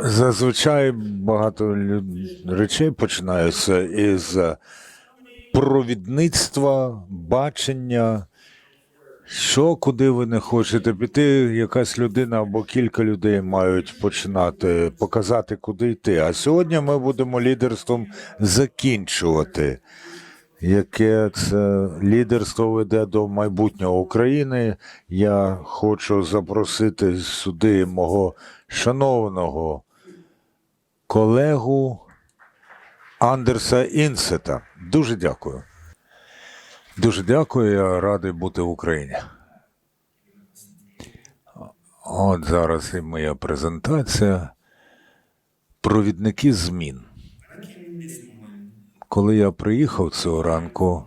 Зазвичай багато речей починаються із провідництва, бачення, що куди ви не хочете піти. Якась людина або кілька людей мають починати показати, куди йти. А сьогодні ми будемо лідерством закінчувати. Яке це лідерство веде до майбутнього України? Я хочу запросити сюди мого шановного колегу Андерса Інсета. Дуже дякую. Дуже дякую. Я радий бути в Україні. От зараз і моя презентація. Провідники змін. Коли я приїхав цього ранку,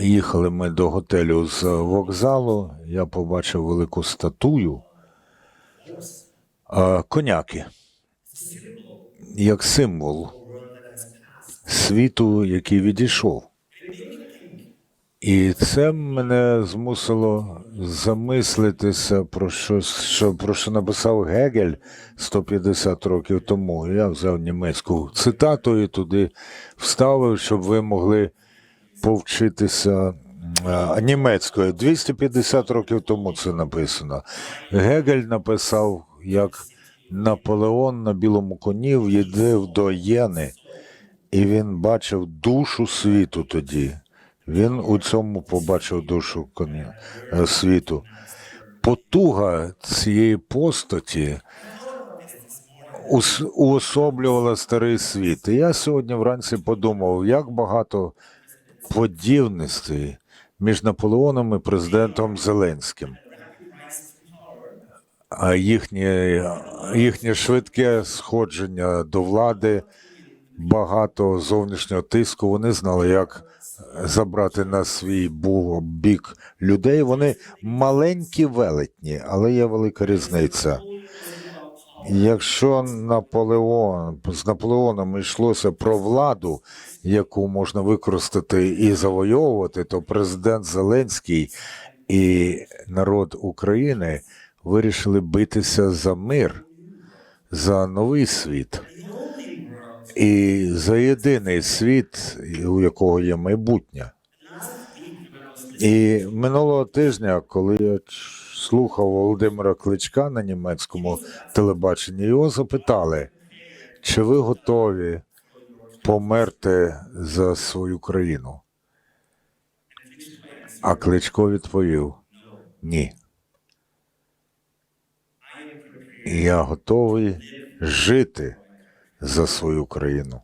їхали ми до готелю з вокзалу, я побачив велику статую коняки як символ світу, який відійшов. І це мене змусило замислитися про щось, що, про що написав Гегель 150 років тому. Я взяв німецьку цитату і туди вставив, щоб ви могли повчитися німецькою. 250 років тому це написано. Гегель написав, як Наполеон на білому коні в'їздив до Єни, і він бачив душу світу тоді. Він у цьому побачив душу е, світу. Потуга цієї постаті уособлювала старий світ. І я сьогодні вранці подумав, як багато подібностей між Наполеоном і президентом Зеленським. А їхнє, їхнє швидке сходження до влади, багато зовнішнього тиску. Вони знали, як забрати на свій бік людей. Вони маленькі велетні, але є велика різниця. Якщо Наполеон з Наполеоном йшлося про владу, яку можна використати і завойовувати, то президент Зеленський і народ України вирішили битися за мир, за новий світ і за єдиний світ, у якого є майбутнє. І минулого тижня, коли я слухав Володимира Кличка на німецькому телебаченні, його запитали, чи ви готові померти за свою країну? А Кличко відповів: ні. Я готовий жити за свою країну.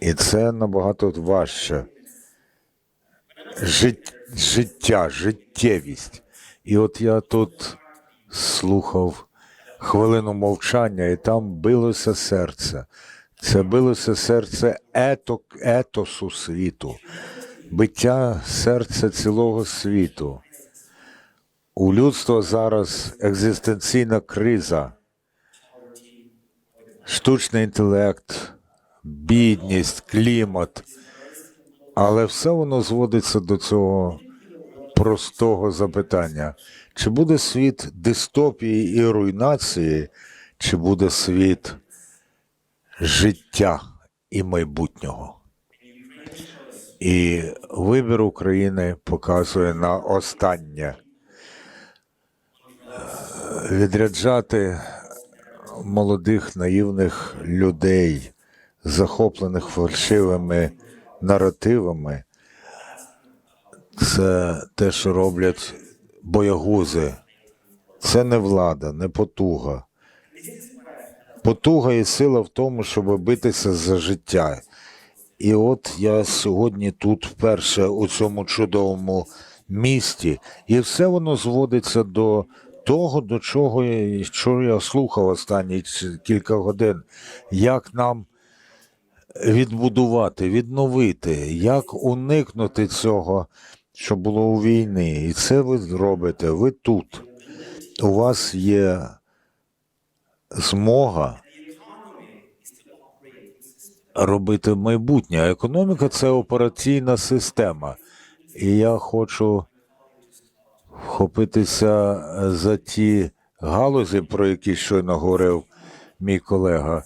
І це набагато важче. Жит, життя, життєвість. І от я тут слухав хвилину мовчання, і там билося серце. Це билося серце еток, етосу світу, биття серця цілого світу. У людства зараз екзистенційна криза, штучний інтелект, бідність, клімат. Але все воно зводиться до цього простого запитання: чи буде світ дистопії і руйнації, чи буде світ життя і майбутнього? І вибір України показує на останнє відряджати молодих наївних людей, захоплених фальшивими наративами. Це те, що роблять боягузи. Це не влада, не потуга. Потуга і сила в тому, щоб битися за життя. І от я сьогодні тут вперше у цьому чудовому місті, і все воно зводиться до того, до чого я, що я слухав останні кілька годин, як нам відбудувати, відновити, як уникнути цього, що було у війни. І це ви робите. Ви тут. У вас є змога робити майбутнє. Економіка це операційна система. І я хочу вхопитися за ті галузі, про які щойно говорив мій колега.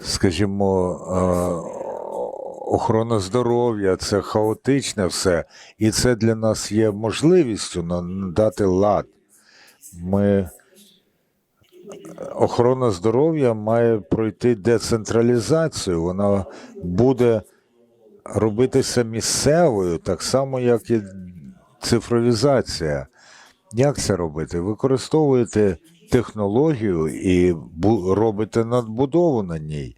Скажімо, е, охорона здоров'я це хаотичне все, і це для нас є можливістю надати лад. Ми охорона здоров'я має пройти децентралізацію. Вона буде робитися місцевою, так само, як і цифровізація. Як це робити? Використовуєте технологію і робите надбудову на ній.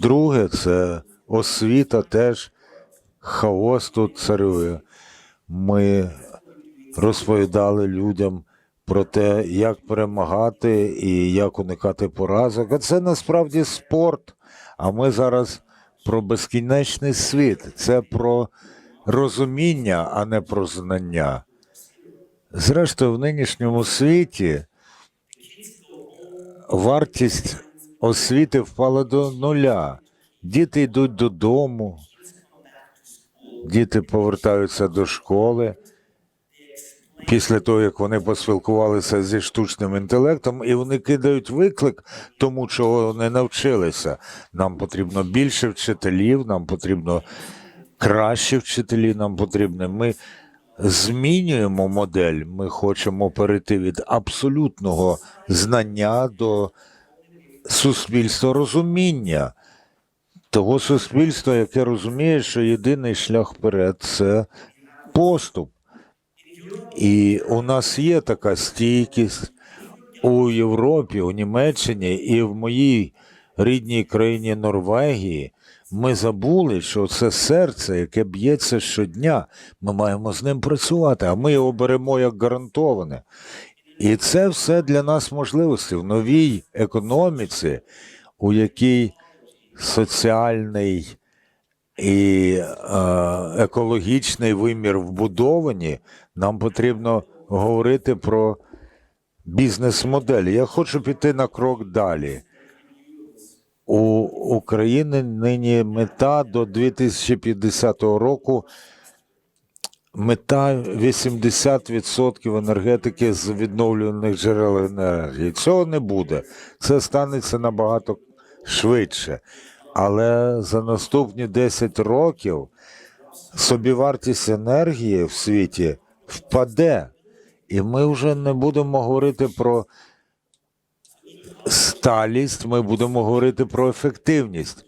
Друге, це освіта теж хаос тут царює. Ми розповідали людям про те, як перемагати і як уникати поразок. А це насправді спорт. А ми зараз про безкінечний світ. Це про розуміння, а не про знання. Зрештою, в нинішньому світі вартість освіти впала до нуля. Діти йдуть додому, діти повертаються до школи після того, як вони поспілкувалися зі штучним інтелектом, і вони кидають виклик тому, чого не навчилися. Нам потрібно більше вчителів, нам потрібно кращі вчителі, нам потрібно. Ми змінюємо модель. Ми хочемо перейти від абсолютного знання до суспільства розуміння. Того суспільства, яке розуміє, що єдиний шлях вперед це поступ. І у нас є така стійкість у Європі, у Німеччині і в моїй рідній країні Норвегії. Ми забули, що це серце, яке б'ється щодня, ми маємо з ним працювати, а ми його беремо як гарантоване. І це все для нас можливості в новій економіці, у якій соціальний і е, екологічний вимір вбудовані, нам потрібно говорити про бізнес-модель. Я хочу піти на крок далі. У України нині мета до 2050 року. Мета 80% енергетики з відновлюваних джерел енергії. Цього не буде. Це станеться набагато швидше. Але за наступні 10 років собівартість енергії в світі впаде. І ми вже не будемо говорити про сталість, ми будемо говорити про ефективність.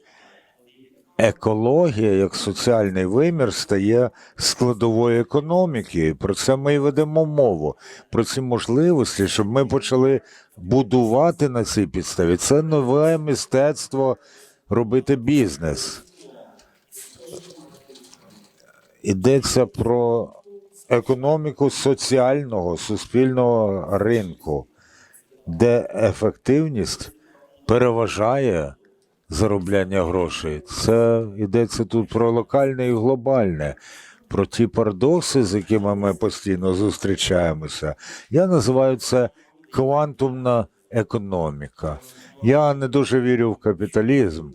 Екологія як соціальний вимір стає складовою економіки. Про це ми і ведемо мову. Про ці можливості, щоб ми почали будувати на цій підставі. Це нове мистецтво робити бізнес. Йдеться про економіку соціального суспільного ринку, де ефективність переважає заробляння грошей. Це йдеться тут про локальне і глобальне, про ті парадокси, з якими ми постійно зустрічаємося. Я називаю це квантумна економіка. Я не дуже вірю в капіталізм.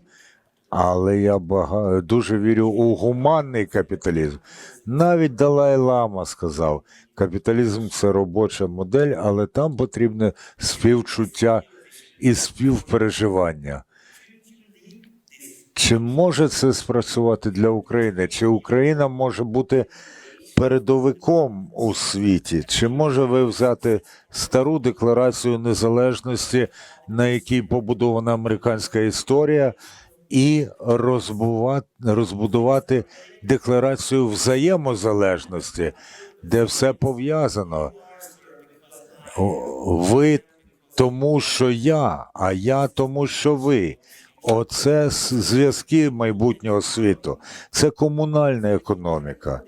Але я бага... дуже вірю у гуманний капіталізм. Навіть Далай Лама сказав, капіталізм це робоча модель, але там потрібне співчуття і співпереживання. Чи може це спрацювати для України? Чи Україна може бути передовиком у світі? Чи може ви взяти стару декларацію незалежності, на якій побудована американська історія, і розбудувати декларацію взаємозалежності, де все пов'язано? Ви тому, що я, а я тому, що ви. Оце зв'язки майбутнього світу. Це комунальна економіка.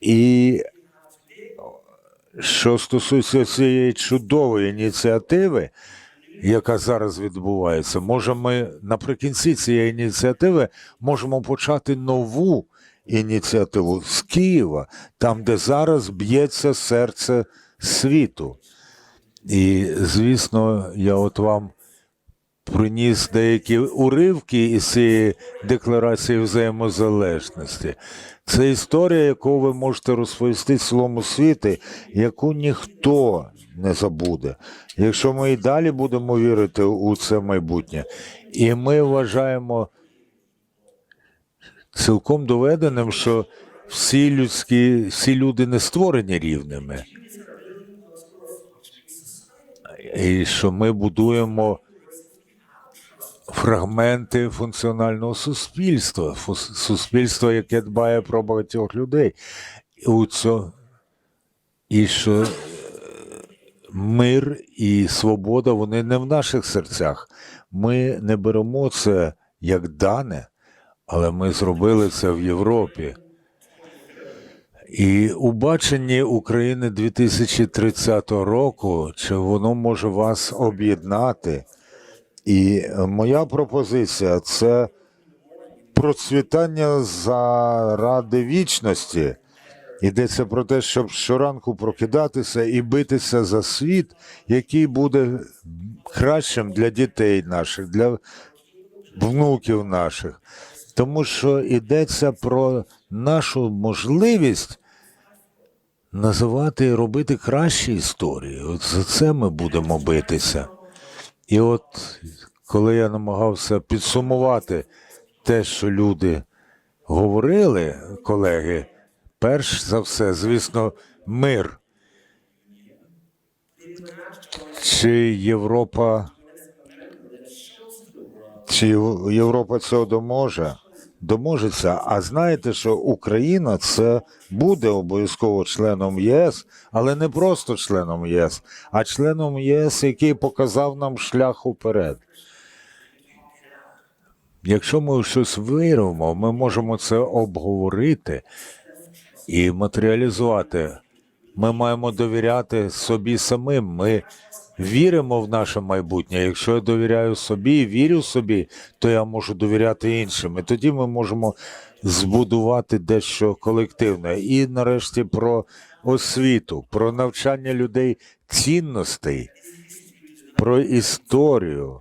І що стосується цієї чудової ініціативи, яка зараз відбувається, може ми наприкінці цієї ініціативи можемо почати нову ініціативу з Києва, там, де зараз б'ється серце світу. І, звісно, я от вам приніс деякі уривки із цієї декларації взаємозалежності. Це історія, яку ви можете розповісти цілому світі, яку ніхто не забуде. Якщо ми і далі будемо вірити у це майбутнє, і ми вважаємо цілком доведеним, що всі людські, всі люди не створені рівними. І що ми будуємо фрагменти функціонального суспільства, суспільства, яке дбає про багатьох людей. І, у цьо... і що мир і свобода вони не в наших серцях. Ми не беремо це як дане, але ми зробили це в Європі. І у баченні України 2030 року, чи воно може вас об'єднати? І моя пропозиція це процвітання заради вічності. Йдеться про те, щоб щоранку прокидатися і битися за світ, який буде кращим для дітей наших, для внуків наших. Тому що йдеться про нашу можливість називати і робити кращі історії. От за це ми будемо битися. І от коли я намагався підсумувати те, що люди говорили, колеги, перш за все, звісно, мир. Чи Європа, чи Європа цього доможе? Доможеться. А знаєте, що Україна це буде обов'язково членом ЄС, але не просто членом ЄС, а членом ЄС, який показав нам шлях уперед. Якщо ми щось виявимо, ми можемо це обговорити і матеріалізувати. Ми маємо довіряти собі самим. Ми віримо в наше майбутнє. Якщо я довіряю собі, вірю собі, то я можу довіряти іншим. І тоді ми можемо збудувати дещо колективне. І нарешті про освіту, про навчання людей цінностей, про історію.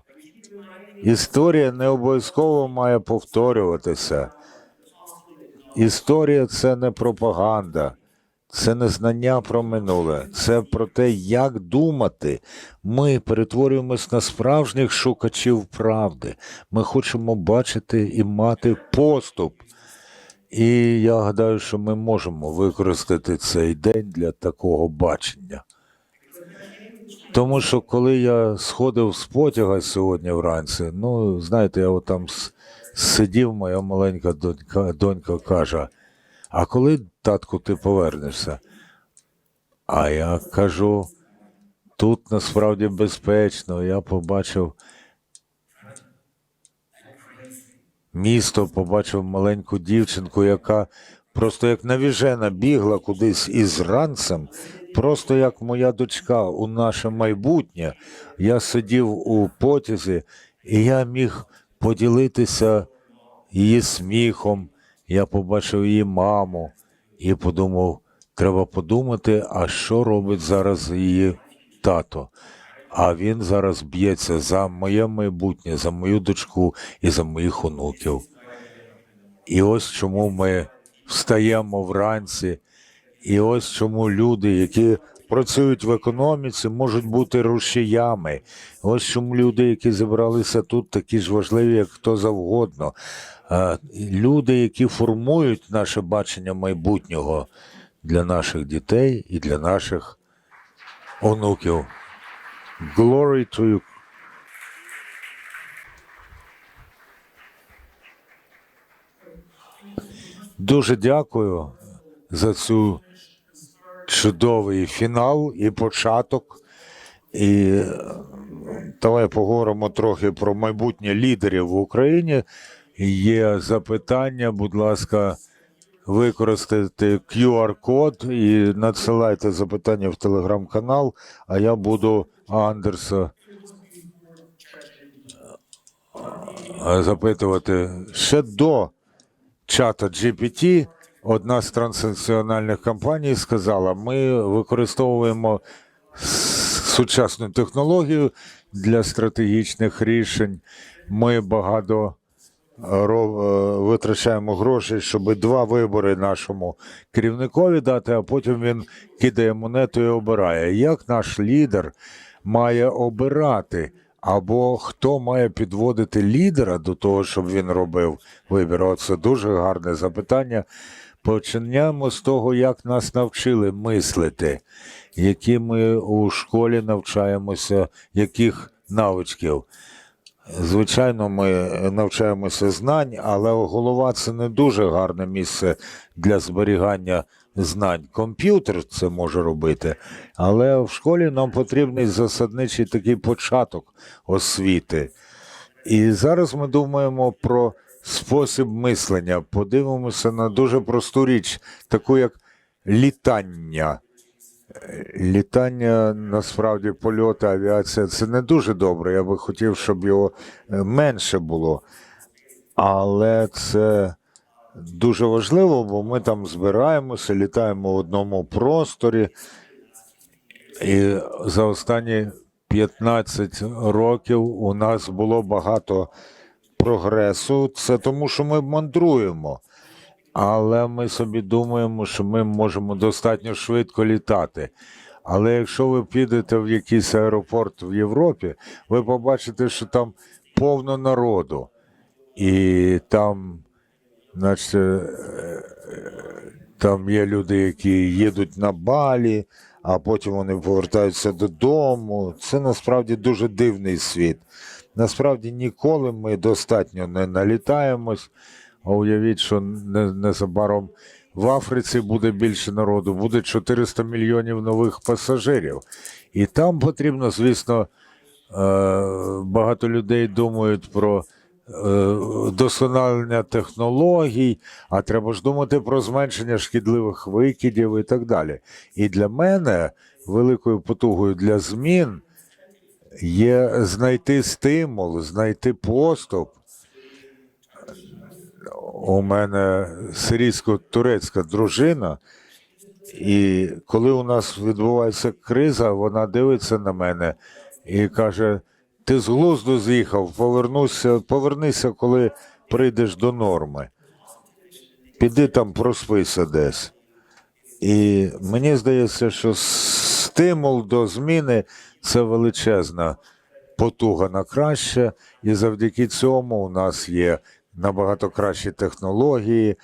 Історія не обов'язково має повторюватися. Історія це не пропаганда, це не знання про минуле, це про те, як думати. Ми перетворюємось на справжніх шукачів правди. Ми хочемо бачити і мати поступ. І я гадаю, що ми можемо використати цей день для такого бачення. Тому що коли я сходив з потяга сьогодні вранці, ну знаєте, я отам с- сидів, моя маленька донька, донька каже: А коли, татку, ти повернешся? А я кажу, тут насправді безпечно. Я побачив місто, побачив маленьку дівчинку, яка просто як навіжена бігла кудись із ранцем, просто як моя дочка у наше майбутнє. Я сидів у потязі, і я міг поділитися її сміхом. Я побачив її маму і подумав, треба подумати, а що робить зараз її тато. А він зараз б'ється за моє майбутнє, за мою дочку і за моїх онуків. І ось чому ми встаємо вранці, і ось чому люди, які працюють в економіці, можуть бути рушіями. Ось чому люди, які зібралися тут, такі ж важливі, як хто завгодно. Люди, які формують наше бачення майбутнього для наших дітей і для наших онуків. Glory to you. Дуже дякую за цю чудовий фінал і початок. І давай поговоримо трохи про майбутнє лідерів в Україні. Є запитання, будь ласка, використайте QR-код і надсилайте запитання в телеграм-канал, а я буду Андерса е, запитувати ще до чата GPT. Одна з транснаціональних компаній сказала: ми використовуємо сучасну технологію для стратегічних рішень. Ми багато ро- е, витрачаємо грошей, щоб два вибори нашому керівникові дати, а потім він кидає монету і обирає. Як наш лідер має обирати? Або хто має підводити лідера до того, щоб він робив вибір? Оце дуже гарне запитання. Почнемо з того, як нас навчили мислити, які ми у школі навчаємося, яких навичків. Звичайно, ми навчаємося знань, але голова це не дуже гарне місце для зберігання знань. Комп'ютер це може робити, але в школі нам потрібний засадничий такий початок освіти. І зараз ми думаємо про спосіб мислення. Подивимося на дуже просту річ, таку як літання. Літання насправді польоти, авіація це не дуже добре. Я би хотів, щоб його е, менше було. Але це дуже важливо, бо ми там збираємося, літаємо в одному просторі. І за останні 15 років у нас було багато прогресу. Це тому, що ми мандруємо. Але ми собі думаємо, що ми можемо достатньо швидко літати. Але якщо ви підете в якийсь аеропорт в Європі, ви побачите, що там повно народу. І там, значить, е, там є люди, які їдуть на балі, а потім вони повертаються додому. Це насправді дуже дивний світ. Насправді ніколи ми достатньо не налітаємось. Уявіть, що незабаром в Африці буде більше народу, буде 400 мільйонів нових пасажирів. І там потрібно, звісно, е, багато людей думають про е, досконалення технологій, а треба ж думати про зменшення шкідливих викидів і так далі. І для мене великою потугою для змін є знайти стимул, знайти поступ. У мене сирійсько-турецька дружина, і коли у нас відбувається криза, вона дивиться на мене і каже: ти з глузду з'їхав, повернуся, повернися, коли прийдеш до норми. Піди там проспися десь. І мені здається, що стимул до зміни це величезна потуга на краще, і завдяки цьому у нас є набагато кращі технології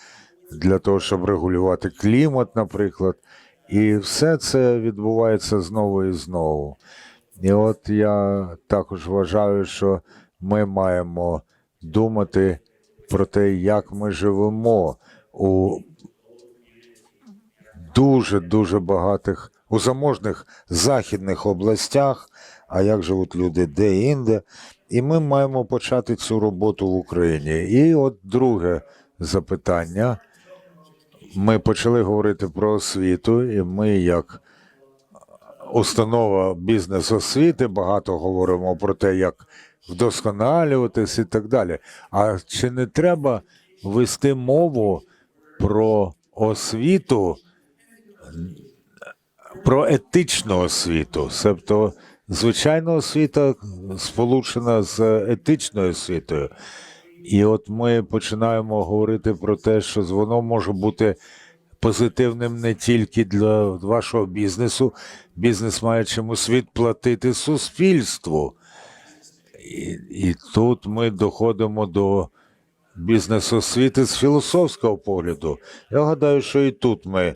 для того, щоб регулювати клімат, наприклад. І все це відбувається знову і знову. І от я також вважаю, що ми маємо думати про те, як ми живемо у дуже дуже багатих у заможних західних областях, а як живуть люди де-інде. І ми маємо почати цю роботу в Україні. І от друге запитання. Ми почали говорити про освіту, і ми, як установа бізнес освіти, багато говоримо про те, як вдосконалюватись і так далі. А чи не треба вести мову про освіту, про етичну освіту? Тобто, звичайна освіта сполучена з етичною освітою. І от ми починаємо говорити про те, що воно може бути позитивним не тільки для вашого бізнесу. Бізнес має чомусь відплатити суспільству. І, і тут ми доходимо до бізнес-освіти з філософського погляду. Я гадаю, що і тут ми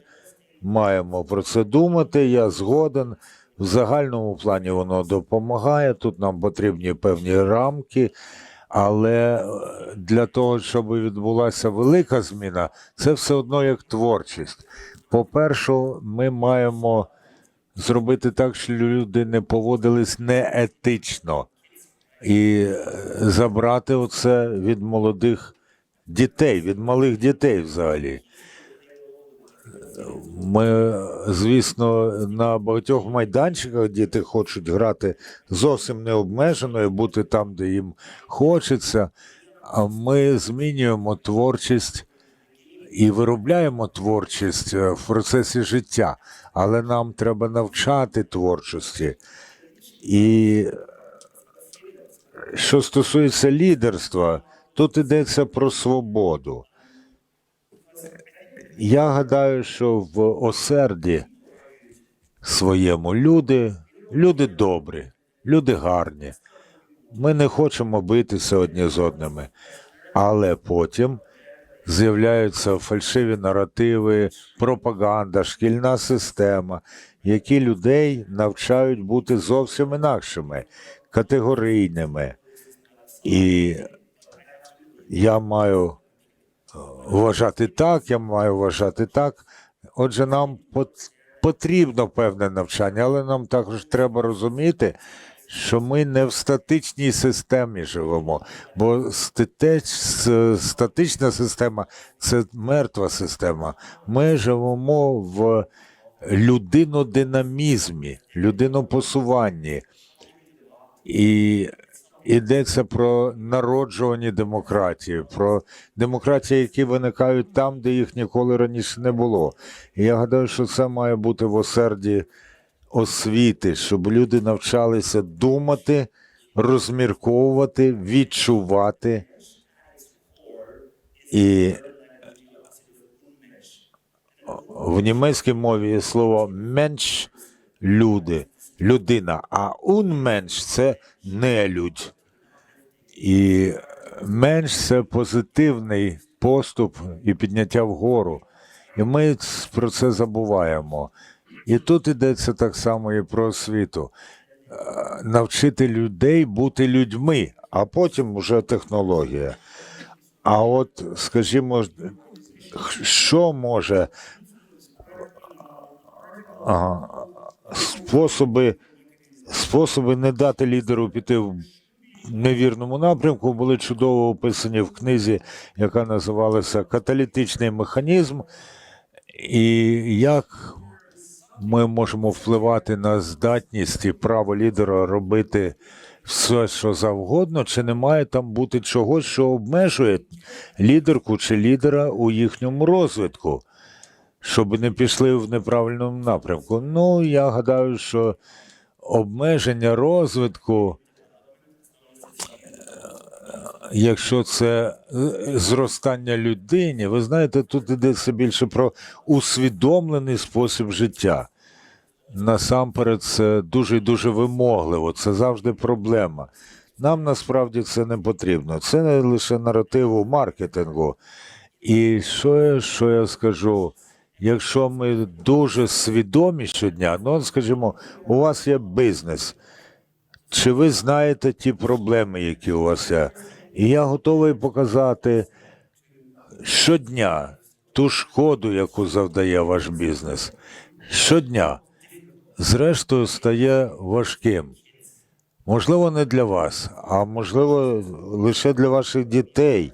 маємо про це думати. Я згоден. В загальному плані воно допомагає. Тут нам потрібні певні рамки. Але е, для того, щоб відбулася велика зміна, це все одно як творчість. По-перше, ми маємо зробити так, щоб люди не поводились неетично і е, забрати оце від молодих дітей, від малих дітей взагалі. Ми, звісно, на багатьох майданчиках діти хочуть грати зовсім необмежено і бути там, де їм хочеться. А ми змінюємо творчість і виробляємо творчість е, в процесі життя, але нам треба навчати творчості. І що стосується лідерства, тут йдеться про свободу. Я гадаю, що в осерді своєму люди, люди добрі, люди гарні. Ми не хочемо битися одні з одними, але потім з'являються фальшиві наративи, пропаганда, шкільна система, які людей навчають бути зовсім інакшими, категорійними. І я маю вважати так, я маю вважати так. Отже, нам потрібно певне навчання, але нам також треба розуміти, що ми не в статичній системі живемо, бо статична система це мертва система. Ми живемо в людинодинамізмі, людинопосуванні. І йдеться про народжувані демократії, про демократії, які виникають там, де їх ніколи раніше не було. І я гадаю, що це має бути в осерді освіти, щоб люди навчалися думати, розмірковувати, відчувати. І в німецькій мові є слово менш люди, людина, а унменш це нелюдь. І менш це позитивний поступ і підняття вгору. І ми про це забуваємо. І тут йдеться так само і про освіту. Е, Навчити людей бути людьми, а потім вже технологія. А от, скажімо, що може способи, способи не дати лідеру піти в невірному напрямку були чудово описані в книзі, яка називалася Каталітичний механізм, і як ми можемо впливати на здатність і право лідера робити все, що завгодно, чи не має там бути чогось, що обмежує лідерку чи лідера у їхньому розвитку, щоб не пішли в неправильному напрямку. Ну, я гадаю, що обмеження розвитку, якщо це е, зростання людині, ви знаєте, тут йдеться більше про усвідомлений спосіб життя. Насамперед, це дуже дуже вимогливо, це завжди проблема. Нам насправді це не потрібно. Це не лише наративу маркетингу. І що що я скажу? Якщо ми дуже свідомі щодня, ну, скажімо, у вас є бізнес, чи ви знаєте ті проблеми, які у вас є? І я готовий показати щодня ту шкоду, яку завдає ваш бізнес. Щодня. Зрештою, стає важким. Можливо, не для вас, а можливо, лише для ваших дітей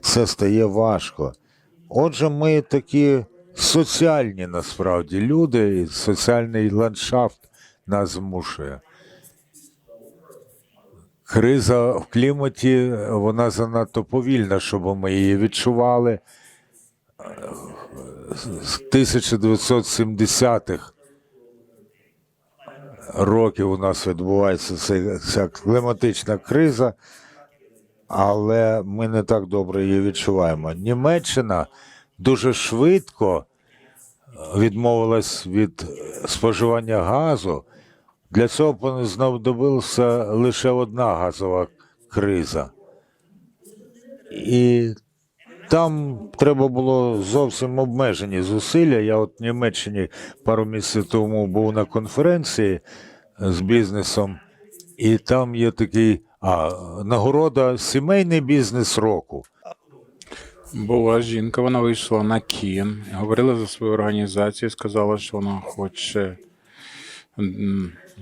це стає важко. Отже, ми такі соціальні насправді люди, і соціальний ландшафт нас змушує. Криза в кліматі, вона занадто повільна, щоб ми її відчували. З 1970-х років у нас відбувається ця, кліматична криза, але ми не так добре її відчуваємо. Німеччина дуже швидко відмовилась від споживання газу. Для цього знадобилася лише одна газова криза. І там треба було зовсім обмежені зусилля. Я от в Німеччині пару місяців тому був на конференції з бізнесом, і там є такий а, нагорода сімейний бізнес року. Була жінка, вона вийшла на кін, говорила за свою організацію, сказала, що вона хоче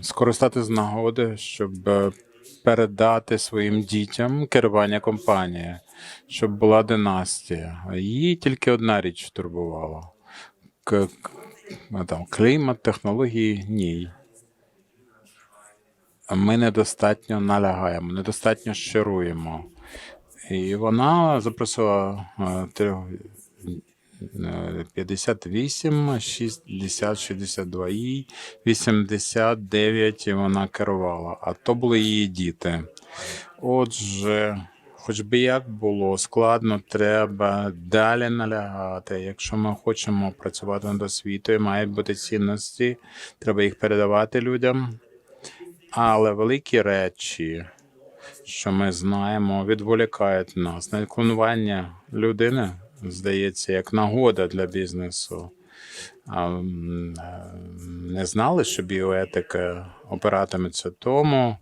скористати з нагоди, щоб е, передати своїм дітям керування компанії, щоб була династія. Її тільки одна річ турбувала: К- там, клімат, технології ні. Ми недостатньо налягаємо, недостатньо щируємо. І вона запросила е, трьох е, 58, 60, 62 і 89 вона керувала, а то були її діти. Отже, хоч би як було складно, треба далі налягати. Якщо ми хочемо працювати над освітою, мають бути цінності, треба їх передавати людям. Але великі речі, що ми знаємо, відволікають нас. Навіть клонування людини здається як нагода для бізнесу. Е, не знали, що біоетика опиратиметься тому,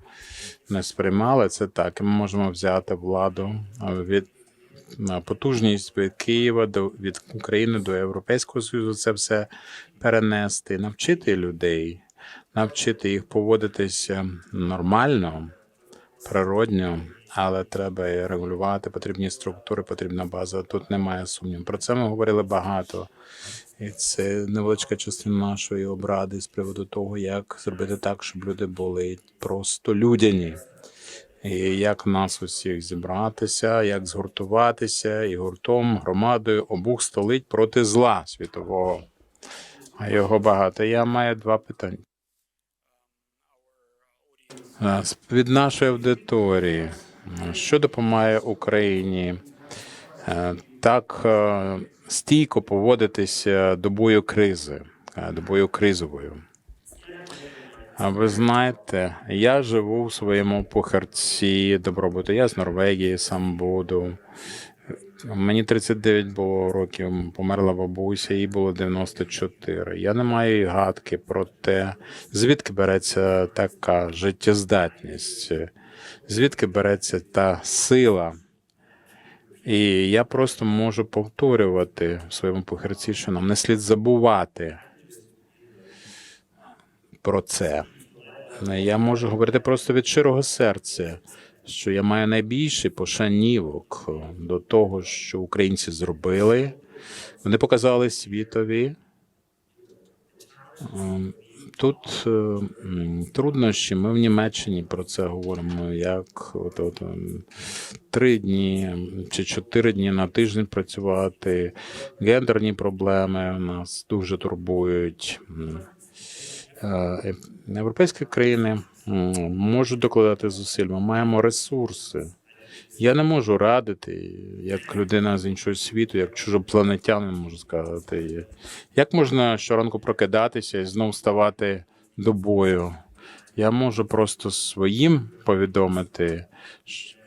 не сприймали це так. І ми можемо взяти владу від потужність від Києва до від України до Європейського Союзу. Це все перенести, навчити людей, навчити їх поводитися нормально, природньо, але треба і регулювати, потрібні структури, потрібна база. Тут немає сумніву. Про це ми говорили багато. І це невеличка частина нашої обради з приводу того, як зробити так, щоб люди були просто людяні. І як нас усіх зібратися, як згуртуватися і гуртом, громадою обух столить проти зла світового. А його багато. Я маю два питання. Е, Від нашої аудиторії. Е, Що допомагає Україні е, так е, стійко поводитися добою кризи, е, добою кризовою? А ви знаєте, я живу в своєму похерці добробуту. Я з Норвегії сам буду. Мені 39 було років, померла бабуся, їй було 94. Я не маю гадки про те, звідки береться така життєздатність, звідки береться та сила. І я просто можу повторювати в своєму похерці, що нам не слід забувати про це. Я можу говорити просто від щирого серця, що я маю найбільший пошанівок до того, що українці зробили. Вони показали світові. Ем, Тут е, труднощі. Ми в Німеччині про це говоримо. Як от, от, ем, три дні чи чотири дні на тиждень працювати. Гендерні проблеми нас дуже турбують. Е, Європейські країни можуть докладати зусиль. Ми маємо ресурси. Я не можу радити, як людина з іншого світу, як чужопланетянин можу сказати. Як можна щоранку прокидатися і знову ставати до бою? Я можу просто своїм повідомити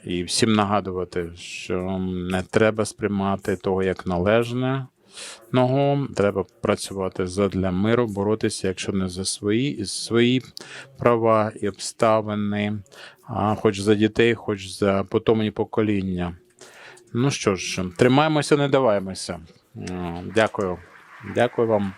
і всім нагадувати, що не треба сприймати того як належне. Ногом треба працювати задля миру, боротися, якщо не за свої, свої права і обставини, а хоч за дітей, хоч за потомні покоління. Ну що ж, тримаємося, не даваємося. Дякую. Дякую вам.